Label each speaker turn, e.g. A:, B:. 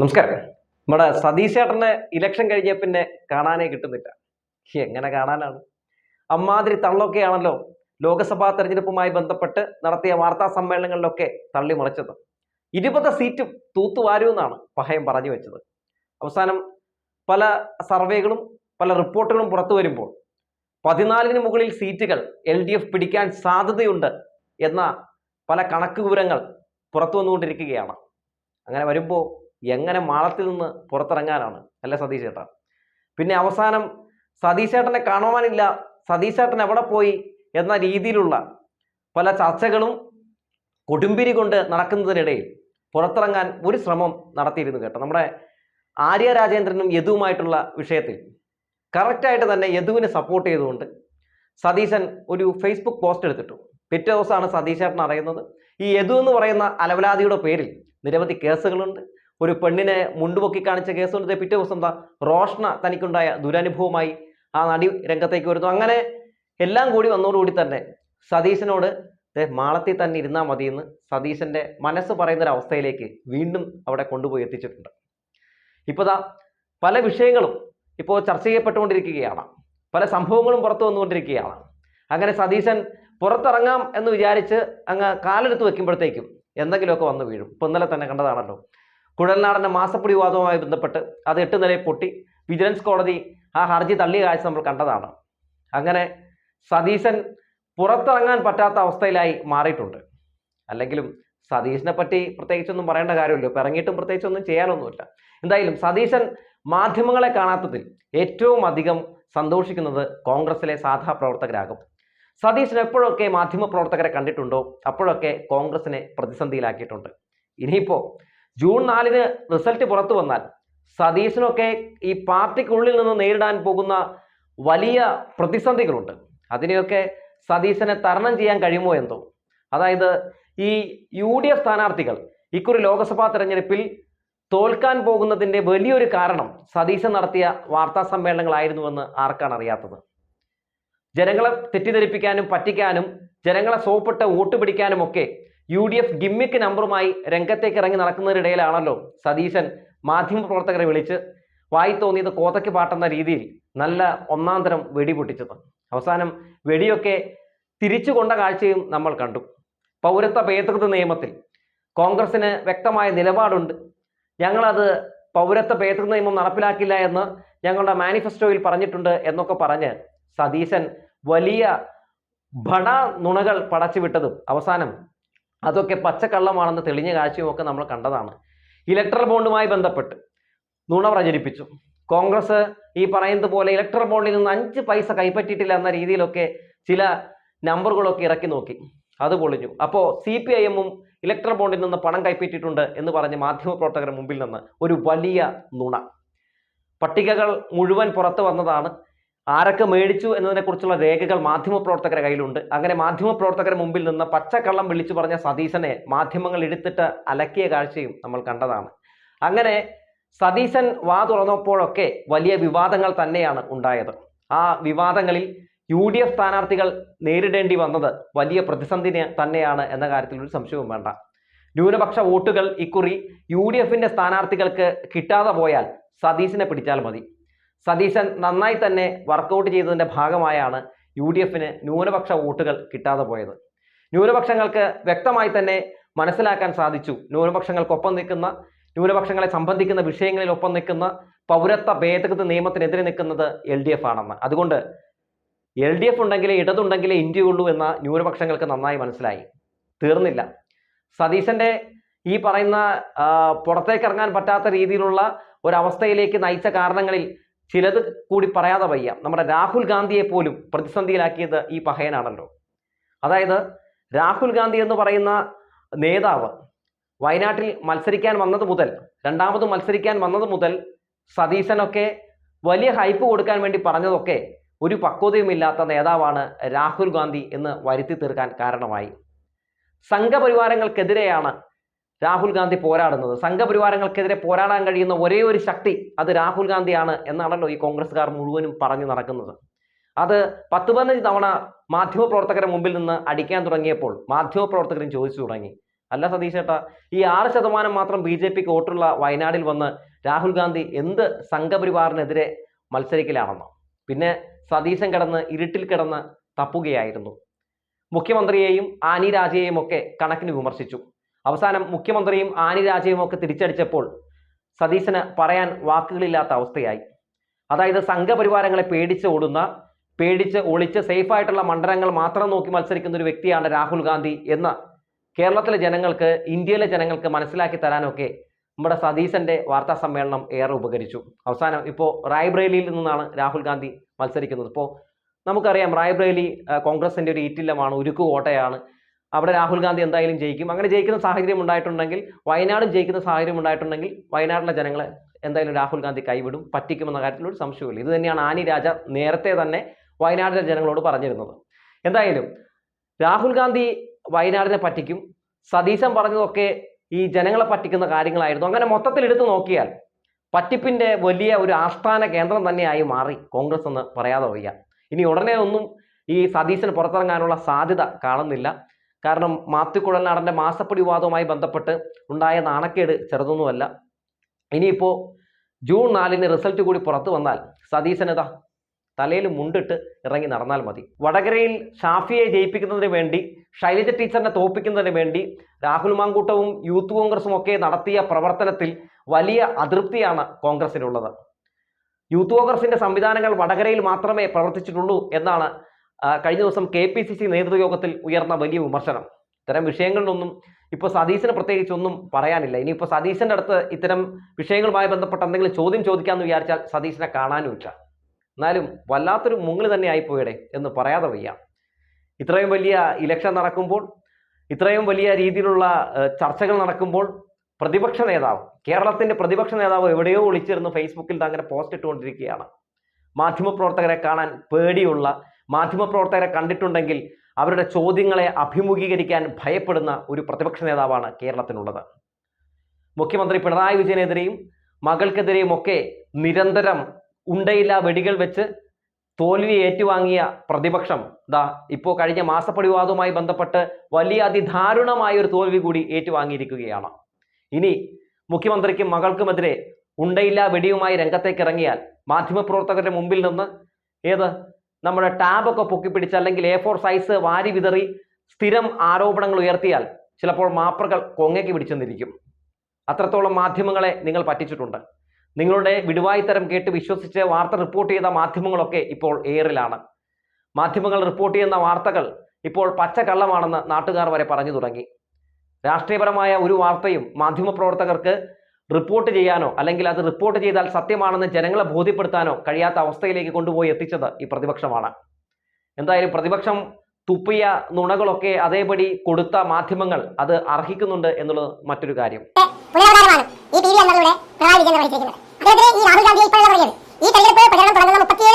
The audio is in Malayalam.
A: നമസ്കാരം നമ്മുടെ സതീഷ് ചേട്ടനെ ഇലക്ഷൻ കഴിഞ്ഞ പിന്നെ കാണാനേ കിട്ടുന്നില്ല എങ്ങനെ കാണാനാണ് അമ്മാതിരി തള്ളൊക്കെയാണല്ലോ ലോക്സഭാ തെരഞ്ഞെടുപ്പുമായി ബന്ധപ്പെട്ട് നടത്തിയ വാർത്താ സമ്മേളനങ്ങളിലൊക്കെ തള്ളിമറിച്ചത് ഇരുപത് സീറ്റും തൂത്തുവാരുമെന്നാണ് പഹയം പറഞ്ഞു വെച്ചത് അവസാനം പല സർവേകളും പല റിപ്പോർട്ടുകളും പുറത്തു വരുമ്പോൾ പതിനാലിന് മുകളിൽ സീറ്റുകൾ എൽ ഡി എഫ് പിടിക്കാൻ സാധ്യതയുണ്ട് എന്ന പല കണക്ക് വിവരങ്ങൾ പുറത്തു വന്നുകൊണ്ടിരിക്കുകയാണ് അങ്ങനെ വരുമ്പോൾ എങ്ങനെ മാളത്തിൽ നിന്ന് പുറത്തിറങ്ങാനാണ് അല്ല സതീഷ് ചേട്ടാ പിന്നെ അവസാനം ചേട്ടനെ കാണുവാനില്ല ചേട്ടൻ എവിടെ പോയി എന്ന രീതിയിലുള്ള പല ചർച്ചകളും കൊടുമ്പിരി കൊണ്ട് നടക്കുന്നതിനിടയിൽ പുറത്തിറങ്ങാൻ ഒരു ശ്രമം നടത്തിയിരുന്നു കേട്ടോ നമ്മുടെ ആര്യ രാജേന്ദ്രനും യദുവുമായിട്ടുള്ള വിഷയത്തിൽ കറക്റ്റായിട്ട് തന്നെ യദുവിനെ സപ്പോർട്ട് ചെയ്തുകൊണ്ട് സതീശൻ ഒരു ഫേസ്ബുക്ക് പോസ്റ്റ് എടുത്തിട്ടു പിറ്റേ ദിവസമാണ് സതീശേട്ടൻ അറിയുന്നത് ഈ യദു എന്ന് പറയുന്ന അലവലാതിയുടെ പേരിൽ നിരവധി കേസുകളുണ്ട് ഒരു പെണ്ണിനെ മുണ്ടുപൊക്കി കാണിച്ച കേസുകൊണ്ട് പിറ്റേ ദിവസം എന്താ റോഷ്ണ തനിക്കുണ്ടായ ദുരനുഭവമായി ആ നടി രംഗത്തേക്ക് വരുന്നു അങ്ങനെ എല്ലാം കൂടി വന്നതോടുകൂടി തന്നെ സതീശനോട് മാളത്തിൽ തന്നെ ഇരുന്നാൽ മതിയെന്ന് സതീശൻ്റെ മനസ്സ് പറയുന്ന അവസ്ഥയിലേക്ക് വീണ്ടും അവിടെ കൊണ്ടുപോയി എത്തിച്ചിട്ടുണ്ട് ഇപ്പോൾ ദാ പല വിഷയങ്ങളും ഇപ്പോൾ ചർച്ച ചെയ്യപ്പെട്ടുകൊണ്ടിരിക്കുകയാണ് പല സംഭവങ്ങളും പുറത്തു വന്നുകൊണ്ടിരിക്കുകയാണ് അങ്ങനെ സതീശൻ പുറത്തിറങ്ങാം എന്ന് വിചാരിച്ച് അങ്ങ് കാലെടുത്ത് വെക്കുമ്പോഴത്തേക്കും എന്തെങ്കിലുമൊക്കെ വന്നു വീഴും ഇപ്പം ഇന്നലെ തന്നെ കണ്ടതാണല്ലോ കുഴൽനാടൻ്റെ മാസപ്പടി വാദവുമായി ബന്ധപ്പെട്ട് അത് എട്ട് നിലയിൽ പൊട്ടി വിജിലൻസ് കോടതി ആ ഹർജി തള്ളിയ കാഴ്ച നമ്മൾ കണ്ടതാണ് അങ്ങനെ സതീശൻ പുറത്തിറങ്ങാൻ പറ്റാത്ത അവസ്ഥയിലായി മാറിയിട്ടുണ്ട് അല്ലെങ്കിലും സതീശനെ പറ്റി പ്രത്യേകിച്ചൊന്നും പറയേണ്ട കാര്യമില്ല ഇറങ്ങിയിട്ടും പ്രത്യേകിച്ചൊന്നും ചെയ്യാനൊന്നുമില്ല എന്തായാലും സതീശൻ മാധ്യമങ്ങളെ കാണാത്തതിൽ ഏറ്റവും അധികം സന്തോഷിക്കുന്നത് കോൺഗ്രസിലെ സാധാ പ്രവർത്തകരാകും സതീശൻ എപ്പോഴൊക്കെ മാധ്യമ പ്രവർത്തകരെ കണ്ടിട്ടുണ്ടോ അപ്പോഴൊക്കെ കോൺഗ്രസിനെ പ്രതിസന്ധിയിലാക്കിയിട്ടുണ്ട് ഇനിയിപ്പോൾ ജൂൺ നാലിന് റിസൾട്ട് പുറത്തു വന്നാൽ സതീശനൊക്കെ ഈ പാർട്ടിക്കുള്ളിൽ നിന്ന് നേരിടാൻ പോകുന്ന വലിയ പ്രതിസന്ധികളുണ്ട് അതിനെയൊക്കെ സതീശനെ തരണം ചെയ്യാൻ കഴിയുമോ എന്തോ അതായത് ഈ യു ഡി എഫ് സ്ഥാനാർത്ഥികൾ ഇക്കുറി ലോക്സഭാ തെരഞ്ഞെടുപ്പിൽ തോൽക്കാൻ പോകുന്നതിൻ്റെ വലിയൊരു കാരണം സതീശൻ നടത്തിയ വാർത്താ സമ്മേളനങ്ങളായിരുന്നുവെന്ന് ആർക്കാണ് അറിയാത്തത് ജനങ്ങളെ തെറ്റിദ്ധരിപ്പിക്കാനും പറ്റിക്കാനും ജനങ്ങളെ സോപ്പിട്ട് വോട്ട് പിടിക്കാനും ഒക്കെ യു ഡി എഫ് ഗിമ്മിക്ക് നമ്പറുമായി രംഗത്തേക്ക് ഇറങ്ങി നടക്കുന്നതിനിടയിലാണല്ലോ സതീശൻ മാധ്യമപ്രവർത്തകരെ വിളിച്ച് വായി തോന്നിയത് കോതയ്ക്ക് പാട്ടെന്ന രീതിയിൽ നല്ല ഒന്നാം തരം വെടി പൊട്ടിച്ചത് അവസാനം വെടിയൊക്കെ തിരിച്ചു കൊണ്ട കാഴ്ചയും നമ്മൾ കണ്ടു പൗരത്വ ഭേദഗതി നിയമത്തിൽ കോൺഗ്രസിന് വ്യക്തമായ നിലപാടുണ്ട് ഞങ്ങളത് പൗരത്വ ഭേദഗതി നിയമം നടപ്പിലാക്കില്ല എന്ന് ഞങ്ങളുടെ മാനിഫെസ്റ്റോയിൽ പറഞ്ഞിട്ടുണ്ട് എന്നൊക്കെ പറഞ്ഞ് സതീശൻ വലിയ ഭട നുണകൾ പടച്ചുവിട്ടതും അവസാനം അതൊക്കെ പച്ചക്കള്ളമാണെന്ന് തെളിഞ്ഞ ഒക്കെ നമ്മൾ കണ്ടതാണ് ഇലക്ട്രൽ ബോണ്ടുമായി ബന്ധപ്പെട്ട് നുണ പ്രചരിപ്പിച്ചു കോൺഗ്രസ് ഈ പറയുന്നത് പോലെ ഇലക്ട്രൽ ബോണ്ടിൽ നിന്ന് അഞ്ച് പൈസ കൈപ്പറ്റിയിട്ടില്ല എന്ന രീതിയിലൊക്കെ ചില നമ്പറുകളൊക്കെ ഇറക്കി നോക്കി അത് പൊളിഞ്ഞു അപ്പോൾ സി പി ഐ എമ്മും ഇലക്ട്രൽ ബോണ്ടിൽ നിന്ന് പണം കൈപ്പറ്റിയിട്ടുണ്ട് എന്ന് പറഞ്ഞ് മാധ്യമപ്രവർത്തകരുടെ മുമ്പിൽ നിന്ന് ഒരു വലിയ നുണ പട്ടികകൾ മുഴുവൻ പുറത്തു വന്നതാണ് ആരൊക്കെ മേടിച്ചു എന്നതിനെക്കുറിച്ചുള്ള രേഖകൾ മാധ്യമപ്രവർത്തകരുടെ കയ്യിലുണ്ട് അങ്ങനെ മാധ്യമപ്രവർത്തകർ മുമ്പിൽ നിന്ന് പച്ചക്കള്ളം വിളിച്ചു പറഞ്ഞ സതീശനെ മാധ്യമങ്ങൾ എടുത്തിട്ട് അലക്കിയ കാഴ്ചയും നമ്മൾ കണ്ടതാണ് അങ്ങനെ സതീശൻ വാ തുറന്നപ്പോഴൊക്കെ വലിയ വിവാദങ്ങൾ തന്നെയാണ് ഉണ്ടായത് ആ വിവാദങ്ങളിൽ യു ഡി എഫ് സ്ഥാനാർത്ഥികൾ നേരിടേണ്ടി വന്നത് വലിയ പ്രതിസന്ധി തന്നെയാണ് എന്ന കാര്യത്തിൽ ഒരു സംശയവും വേണ്ട ന്യൂനപക്ഷ വോട്ടുകൾ ഇക്കുറി യു ഡി എഫിന്റെ സ്ഥാനാർത്ഥികൾക്ക് കിട്ടാതെ പോയാൽ സതീശനെ പിടിച്ചാൽ മതി സതീശൻ നന്നായി തന്നെ വർക്കൗട്ട് ചെയ്തതിൻ്റെ ഭാഗമായാണ് യു ഡി എഫിന് ന്യൂനപക്ഷ വോട്ടുകൾ കിട്ടാതെ പോയത് ന്യൂനപക്ഷങ്ങൾക്ക് വ്യക്തമായി തന്നെ മനസ്സിലാക്കാൻ സാധിച്ചു ന്യൂനപക്ഷങ്ങൾക്കൊപ്പം നിൽക്കുന്ന ന്യൂനപക്ഷങ്ങളെ സംബന്ധിക്കുന്ന വിഷയങ്ങളിൽ ഒപ്പം നിൽക്കുന്ന പൗരത്വ ഭേദഗതി നിയമത്തിനെതിരെ നിൽക്കുന്നത് എൽ ഡി എഫ് ആണെന്ന് അതുകൊണ്ട് എൽ ഡി എഫ് ഉണ്ടെങ്കിലേ ഇടതുണ്ടെങ്കിലേ ഇന്ത്യയുള്ളൂ എന്ന ന്യൂനപക്ഷങ്ങൾക്ക് നന്നായി മനസ്സിലായി തീർന്നില്ല സതീശന്റെ ഈ പറയുന്ന പുറത്തേക്കിറങ്ങാൻ പറ്റാത്ത രീതിയിലുള്ള ഒരവസ്ഥയിലേക്ക് നയിച്ച കാരണങ്ങളിൽ ചിലത് കൂടി പറയാതെ വയ്യ നമ്മുടെ രാഹുൽ ഗാന്ധിയെ പോലും പ്രതിസന്ധിയിലാക്കിയത് ഈ പഹയനാണല്ലോ അതായത് രാഹുൽ ഗാന്ധി എന്ന് പറയുന്ന നേതാവ് വയനാട്ടിൽ മത്സരിക്കാൻ വന്നത് മുതൽ രണ്ടാമത് മത്സരിക്കാൻ വന്നത് മുതൽ സതീശനൊക്കെ വലിയ ഹൈപ്പ് കൊടുക്കാൻ വേണ്ടി പറഞ്ഞതൊക്കെ ഒരു പക്വതയുമില്ലാത്ത നേതാവാണ് രാഹുൽ ഗാന്ധി എന്ന് വരുത്തി തീർക്കാൻ കാരണമായി സംഘപരിവാരങ്ങൾക്കെതിരെയാണ് രാഹുൽ ഗാന്ധി പോരാടുന്നത് സംഘപരിവാരങ്ങൾക്കെതിരെ പോരാടാൻ കഴിയുന്ന ഒരേ ഒരു ശക്തി അത് രാഹുൽ ഗാന്ധിയാണ് എന്നാണല്ലോ ഈ കോൺഗ്രസ്സുകാർ മുഴുവനും പറഞ്ഞു നടക്കുന്നത് അത് പത്ത് പതിനഞ്ച് തവണ മാധ്യമപ്രവർത്തകരുടെ മുമ്പിൽ നിന്ന് അടിക്കാൻ തുടങ്ങിയപ്പോൾ മാധ്യമപ്രവർത്തകരും ചോദിച്ചു തുടങ്ങി അല്ല സതീഷ് ഈ ആറ് ശതമാനം മാത്രം ബി ജെ പിക്ക് വോട്ടുള്ള വയനാടിൽ വന്ന് രാഹുൽ ഗാന്ധി എന്ത് സംഘപരിവാറിനെതിരെ മത്സരിക്കലാണെന്നോ പിന്നെ സതീശൻ കിടന്ന് ഇരുട്ടിൽ കിടന്ന് തപ്പുകയായിരുന്നു മുഖ്യമന്ത്രിയെയും ആനി രാജയെയും ഒക്കെ കണക്കിന് വിമർശിച്ചു അവസാനം മുഖ്യമന്ത്രിയും ആനി ഒക്കെ തിരിച്ചടിച്ചപ്പോൾ സതീശന് പറയാൻ വാക്കുകളില്ലാത്ത അവസ്ഥയായി അതായത് സംഘപരിവാരങ്ങളെ പേടിച്ച് ഓടുന്ന പേടിച്ച് ഒളിച്ച് സേഫായിട്ടുള്ള മണ്ഡലങ്ങൾ മാത്രം നോക്കി മത്സരിക്കുന്ന ഒരു വ്യക്തിയാണ് രാഹുൽ ഗാന്ധി എന്ന് കേരളത്തിലെ ജനങ്ങൾക്ക് ഇന്ത്യയിലെ ജനങ്ങൾക്ക് മനസ്സിലാക്കി തരാനൊക്കെ നമ്മുടെ സതീശന്റെ വാർത്താ സമ്മേളനം ഏറെ ഉപകരിച്ചു അവസാനം ഇപ്പോൾ റായ്ബ്രേലിയിൽ നിന്നാണ് രാഹുൽ ഗാന്ധി മത്സരിക്കുന്നത് ഇപ്പോൾ നമുക്കറിയാം റായ്ബ്രേലി കോൺഗ്രസിന്റെ ഒരു ഈറ്റില്ലമാണ് ഉരുക്കുകോട്ടയാണ് അവിടെ രാഹുൽ ഗാന്ധി എന്തായാലും ജയിക്കും അങ്ങനെ ജയിക്കുന്ന സാഹചര്യം ഉണ്ടായിട്ടുണ്ടെങ്കിൽ വയനാടും ജയിക്കുന്ന സാഹചര്യം ഉണ്ടായിട്ടുണ്ടെങ്കിൽ വയനാട്ടിലെ ജനങ്ങളെ എന്തായാലും രാഹുൽ ഗാന്ധി കൈവിടും പറ്റിക്കുമെന്ന കാര്യത്തിൽ ഒരു സംശയമില്ല ഇത് തന്നെയാണ് ആനി രാജ നേരത്തെ തന്നെ വയനാടിലെ ജനങ്ങളോട് പറഞ്ഞിരുന്നത് എന്തായാലും രാഹുൽ ഗാന്ധി വയനാടിനെ പറ്റിക്കും സതീശൻ പറഞ്ഞതൊക്കെ ഈ ജനങ്ങളെ പറ്റിക്കുന്ന കാര്യങ്ങളായിരുന്നു അങ്ങനെ മൊത്തത്തിൽ എടുത്തു നോക്കിയാൽ പറ്റിപ്പിന്റെ വലിയ ഒരു ആസ്ഥാന കേന്ദ്രം തന്നെയായി മാറി കോൺഗ്രസ് എന്ന് പറയാതെ വയ്യ ഇനി ഉടനെ ഒന്നും ഈ സതീശന് പുറത്തിറങ്ങാനുള്ള സാധ്യത കാണുന്നില്ല കാരണം കുഴൽനാടൻ്റെ മാസപ്പടി വിവാദവുമായി ബന്ധപ്പെട്ട് ഉണ്ടായ നാണക്കേട് ചെറുതൊന്നുമല്ല ഇനിയിപ്പോൾ ജൂൺ നാലിന് റിസൾട്ട് കൂടി പുറത്തു വന്നാൽ സതീശനത തലയിൽ മുണ്ടിട്ട് ഇറങ്ങി നടന്നാൽ മതി വടകരയിൽ ഷാഫിയെ ജയിപ്പിക്കുന്നതിന് വേണ്ടി ശൈലജ ടീച്ചറിനെ തോപ്പിക്കുന്നതിന് വേണ്ടി രാഹുൽ മാങ്കൂട്ടവും യൂത്ത് കോൺഗ്രസും ഒക്കെ നടത്തിയ പ്രവർത്തനത്തിൽ വലിയ അതൃപ്തിയാണ് കോൺഗ്രസിനുള്ളത് യൂത്ത് കോൺഗ്രസിന്റെ സംവിധാനങ്ങൾ വടകരയിൽ മാത്രമേ പ്രവർത്തിച്ചിട്ടുള്ളൂ എന്നാണ് കഴിഞ്ഞ ദിവസം കെ പി സി സി നേതൃയോഗത്തിൽ ഉയർന്ന വലിയ വിമർശനം ഇത്തരം വിഷയങ്ങളിലൊന്നും ഇപ്പോൾ സതീശന് പ്രത്യേകിച്ച് ഒന്നും പറയാനില്ല ഇനിയിപ്പോൾ സതീശൻ്റെ അടുത്ത് ഇത്തരം വിഷയങ്ങളുമായി ബന്ധപ്പെട്ട എന്തെങ്കിലും ചോദ്യം ചോദിക്കാമെന്ന് വിചാരിച്ചാൽ സതീശനെ കാണാനുമില്ല എന്നാലും വല്ലാത്തൊരു മുങ്ങിൽ തന്നെ ആയിപ്പോയടെ എന്ന് പറയാതെ വയ്യ ഇത്രയും വലിയ ഇലക്ഷൻ നടക്കുമ്പോൾ ഇത്രയും വലിയ രീതിയിലുള്ള ചർച്ചകൾ നടക്കുമ്പോൾ പ്രതിപക്ഷ നേതാവ് കേരളത്തിന്റെ പ്രതിപക്ഷ നേതാവ് എവിടെയോ ഒളിച്ചിരുന്ന് ഫേസ്ബുക്കിൽ അങ്ങനെ പോസ്റ്റ് ഇട്ടുകൊണ്ടിരിക്കുകയാണ് മാധ്യമപ്രവർത്തകരെ കാണാൻ പേടിയുള്ള മാധ്യമപ്രവർത്തകരെ കണ്ടിട്ടുണ്ടെങ്കിൽ അവരുടെ ചോദ്യങ്ങളെ അഭിമുഖീകരിക്കാൻ ഭയപ്പെടുന്ന ഒരു പ്രതിപക്ഷ നേതാവാണ് കേരളത്തിനുള്ളത് മുഖ്യമന്ത്രി പിണറായി വിജയനെതിരെയും മകൾക്കെതിരെയും ഒക്കെ നിരന്തരം ഉണ്ടയില്ല വെടികൾ വെച്ച് തോൽവി ഏറ്റുവാങ്ങിയ പ്രതിപക്ഷം ദാ ഇപ്പോൾ കഴിഞ്ഞ മാസപ്പടിവാദവുമായി ബന്ധപ്പെട്ട് വലിയ അതിദാരുണമായ ഒരു തോൽവി കൂടി ഏറ്റുവാങ്ങിയിരിക്കുകയാണ് ഇനി മുഖ്യമന്ത്രിക്കും മകൾക്കുമെതിരെ ഉണ്ടയില്ല വെടിയുമായി രംഗത്തേക്ക് ഇറങ്ങിയാൽ മാധ്യമപ്രവർത്തകരുടെ മുമ്പിൽ നിന്ന് ഏത് നമ്മുടെ ടാബൊക്കെ പിടിച്ച് അല്ലെങ്കിൽ എ ഫോർ സൈസ് വാരി വിതറി സ്ഥിരം ആരോപണങ്ങൾ ഉയർത്തിയാൽ ചിലപ്പോൾ മാപ്പറകൾ കൊങ്ങയ്ക്ക് പിടിച്ചെന്നിരിക്കും അത്രത്തോളം മാധ്യമങ്ങളെ നിങ്ങൾ പറ്റിച്ചിട്ടുണ്ട് നിങ്ങളുടെ വിടുവായിത്തരം കേട്ട് വിശ്വസിച്ച് വാർത്ത റിപ്പോർട്ട് ചെയ്ത മാധ്യമങ്ങളൊക്കെ ഇപ്പോൾ എയറിലാണ് മാധ്യമങ്ങൾ റിപ്പോർട്ട് ചെയ്യുന്ന വാർത്തകൾ ഇപ്പോൾ പച്ചക്കള്ളമാണെന്ന് നാട്ടുകാർ വരെ പറഞ്ഞു തുടങ്ങി രാഷ്ട്രീയപരമായ ഒരു വാർത്തയും മാധ്യമപ്രവർത്തകർക്ക് റിപ്പോർട്ട് ചെയ്യാനോ അല്ലെങ്കിൽ അത് റിപ്പോർട്ട് ചെയ്താൽ സത്യമാണെന്ന് ജനങ്ങളെ ബോധ്യപ്പെടുത്താനോ കഴിയാത്ത അവസ്ഥയിലേക്ക് കൊണ്ടുപോയി എത്തിച്ചത് ഈ പ്രതിപക്ഷമാണ് എന്തായാലും പ്രതിപക്ഷം തുപ്പിയ നുണകളൊക്കെ അതേപടി കൊടുത്ത മാധ്യമങ്ങൾ അത് അർഹിക്കുന്നുണ്ട് എന്നുള്ളത് മറ്റൊരു കാര്യം ഈ തെരഞ്ഞെടുപ്പ് പ്രചരണം തുടങ്ങുന്ന